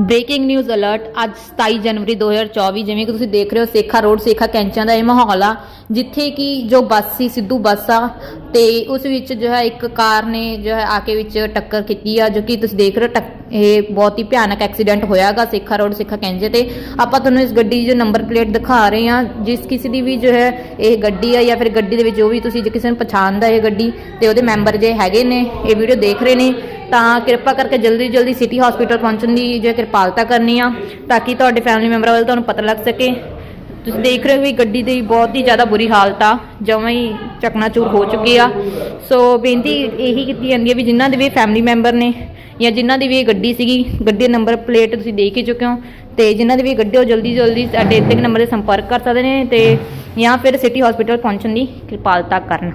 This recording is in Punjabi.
ਬ੍ਰੇਕਿੰਗ ਨਿਊਜ਼ ਅਲਰਟ ਅੱਜ 27 ਜਨਵਰੀ 2024 ਜਿਵੇਂ ਕਿ ਤੁਸੀਂ ਦੇਖ ਰਹੇ ਹੋ, ਸੇਖਾ ਰੋਡ, ਸੇਖਾ ਕੈਂਚਾਂ ਦਾ ਇਹ ਮਾਹੌਲ ਆ, ਜਿੱਥੇ ਕਿ ਜੋ ਬੱਸ ਸੀ, ਸਿੱਧੂ ਬੱਸ ਆ, ਤੇ ਉਸ ਵਿੱਚ ਜੋ ਹੈ ਇੱਕ ਕਾਰ ਨੇ ਜੋ ਹੈ ਆ ਕੇ ਵਿੱਚ ਟੱਕਰ ਕੀਤੀ ਆ, ਜੋ ਕਿ ਤੁਸੀਂ ਦੇਖ ਰਹੇ ਹੋ, ਟੱਕ- ਇਹ ਬਹੁਤ ਹੀ ਭਿਆਨਕ ਐਕਸੀਡੈਂਟ ਹੋਇਆਗਾ ਸੇਖਾ ਰੋਡ, ਸੇਖਾ ਕੈਂਚੇ ਤੇ। ਆਪਾਂ ਤੁਹਾਨੂੰ ਇਸ ਗੱਡੀ ਦੀ ਜੋ ਨੰਬਰ ਪਲੇਟ ਦਿਖਾ ਰਹੇ ਹਾਂ, ਜਿਸ ਕਿਸੇ ਦੀ ਵੀ ਜੋ ਹੈ ਇਹ ਗੱਡੀ ਆ, ਜਾਂ ਫਿਰ ਗੱਡੀ ਦੇ ਵਿੱਚ ਜੋ ਵੀ ਤੁਸੀਂ ਜੇ ਕਿਸੇ ਨੂੰ ਪਛਾਣਦਾ ਇਹ ਗੱਡੀ, ਤੇ ਉਹਦੇ ਮੈਂਬਰ ਜੇ ਹੈਗੇ ਨੇ, ਇਹ ਵੀਡੀਓ ਦੇਖ ਰਹੇ ਨੇ। ਤਾਂ ਕਿਰਪਾ ਕਰਕੇ ਜਲਦੀ ਜਲਦੀ ਸਿਟੀ ਹਸਪੀਟਲ ਪਹੁੰਚਣ ਦੀ ਜੋ ਕਿਰਪਾਲਤਾ ਕਰਨੀ ਆ, ਤਾਂ ਕਿ ਤੁਹਾਡੇ ਫੈਮਿਲੀ ਮੈਂਬਰਾਂ ਵੱਲ ਤੁਹਾਨੂੰ ਪਤਾ ਲੱਗ ਸਕੇ। ਤੁਸੀਂ ਦੇਖ ਰਹੇ ਹੋ ਵੀ ਗੱਡੀ ਦੀ ਬਹੁਤ ਹੀ ਜ਼ਿਆਦਾ ਬੁਰੀ ਹਾਲਤ ਆ, ਜਮਾਂ ਹੀ ਚਕਨਾਚੂਰ ਹੋ ਚੁੱਕੀ ਆ। ਸੋ ਬੇਨਤੀ ਇਹੀ ਕੀਤੀ ਜਾਂਦੀ ਹੈ ਵੀ ਜਿਨ੍ਹਾਂ ਦੇ ਵੀ ਫੈਮਿਲੀ ਮੈਂਬਰ ਨੇ ਜਾਂ ਜਿਨ੍ਹਾਂ ਦੀ ਵੀ ਇਹ ਗੱਡੀ ਸੀਗੀ, ਗੱਡੀ ਦਾ ਨੰਬਰ ਪਲੇਟ ਤੁਸੀਂ ਦੇਖ ਹੀ ਚੁੱਕੇ ਹੋ ਤੇ ਜਿਨ੍ਹਾਂ ਦੀ ਵੀ ਗੱਡੀ ਉਹ ਜਲਦੀ ਜਲਦੀ ਸਾਡੇ ਇੱਥੇ ਨੰਬਰ ਤੇ ਸੰਪਰਕ ਕਰ ਸਕਦੇ ਨੇ ਤੇ ਜਾਂ ਫਿਰ ਸਿਟੀ ਹਸਪੀਟਲ ਪਹੁੰਚਣ ਦੀ ਕਿਰਪਾਲਤਾ ਕਰਨ।